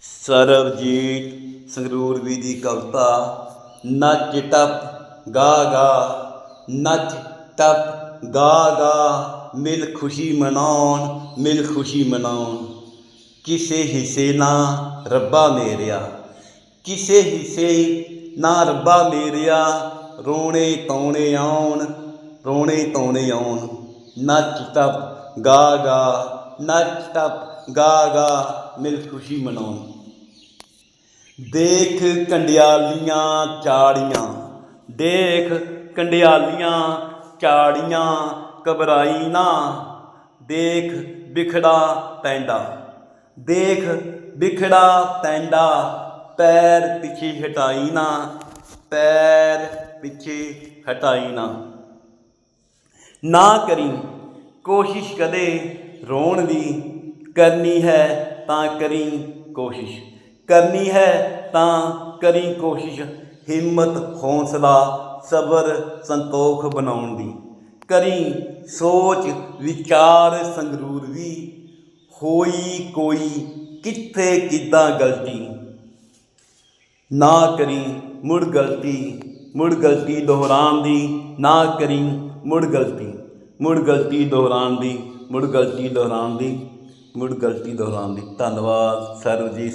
ਸਰਬਜੀਤ ਸੰਗਰੂਰਵੀ ਦੀ ਕਵਿਤਾ, ਨੱਚ ਟੱਪ ਗਾ ਗਾ, ਨੱਚ ਟੱਪ ਗਾ ਗਾ, ਮਿਲ ਖੁਸ਼ੀ ਮਨਾਉਣ, ਮਿਲ ਖੁਸ਼ੀ ਮਨਾਉਣ। ਕਿਸੇ ਹਿੱਸੇ ਨਾ ਰੱਬਾ ਮੇਰਿਆ, ਕਿਸੇ ਹਿੱਸੇ ਨਾ ਰੱਬਾ ਮੇਰਿਆ, ਰੋਣੇ ਤੌਣੇ ਆਉਣ, ਰੋਣੇ ਤੌਣੇ ਆਉਣ। ਨੱਚ ਟੱਪ ਗਾ ਗਾ, ਨੱਚ ਟੱਪ ਗਾ ਗਾ ਮਿਲ ਖੁਸ਼ੀ ਮਨਾਉਣ। ਦੇਖ ਕੰਡਿਆਲੀਆਂ ਚਾੜੀਆਂ, ਦੇਖ ਕੰਡਿਆਲੀਆਂ ਚਾੜੀਆਂ, ਘਬਰਾਈ ਨਾ। ਦੇਖ ਵਿਖੜਾ ਪੈਂਦਾ ਦੇਖ ਵਿਖੜਾ ਪੈਂਦਾ ਪੈਰ ਪਿੱਛੇ ਹਟਾਈ ਨਾ, ਪੈਰ ਪਿੱਛੇ ਹਟਾਈ ਨਾ। ਨਾ ਕਰੀ, ਕੋਸ਼ਿਸ਼ ਕਦੇ ਰੋਣ ਦੀ ਕਰਨੀ ਹੈ ਤਾਂ ਕਰੀ ਕੋਸ਼ਿਸ਼। ਕਰਨੀ ਹੈ ਤਾਂ ਕਰੀ ਕੋਸ਼ਿਸ਼। ਹਿੰਮਤ, ਹੌਸਲਾ, ਸਬਰ, ਸੰਤੋਖ ਬਣਾਉਣ ਦੀ। ਕਰੀ ਸੋਚ, ਵਿਚਾਰ, ਸੰਗਰੂਰ ਵੀ ਹੋਈ ਕੋਈ ਕਿੱਥੇ ਕਿੱਦਾਂ ਗਲਤੀ? ਨਾ ਕਰੀ ਮੁੜ ਗਲਤੀ ਮੁੜ ਗਲਤੀ ਦੁਹਰਾਉਣ ਦੀ। ਨਾ ਕਰੀ ਮੁੜ ਗਲਤੀ ਮੁੜ ਗਲਤੀ ਦੁਹਰਾਉਣ ਦੀ, ਮੁੜ ਗਲਤੀ ਦੁਹਰਾਉਣ ਦੀ। ਮੁੜ ਗਲਤੀ ਦੁਹਰਾਉਣ ਦੀ। ਧੰਨਵਾਦ ਸਰਬਜੀਤ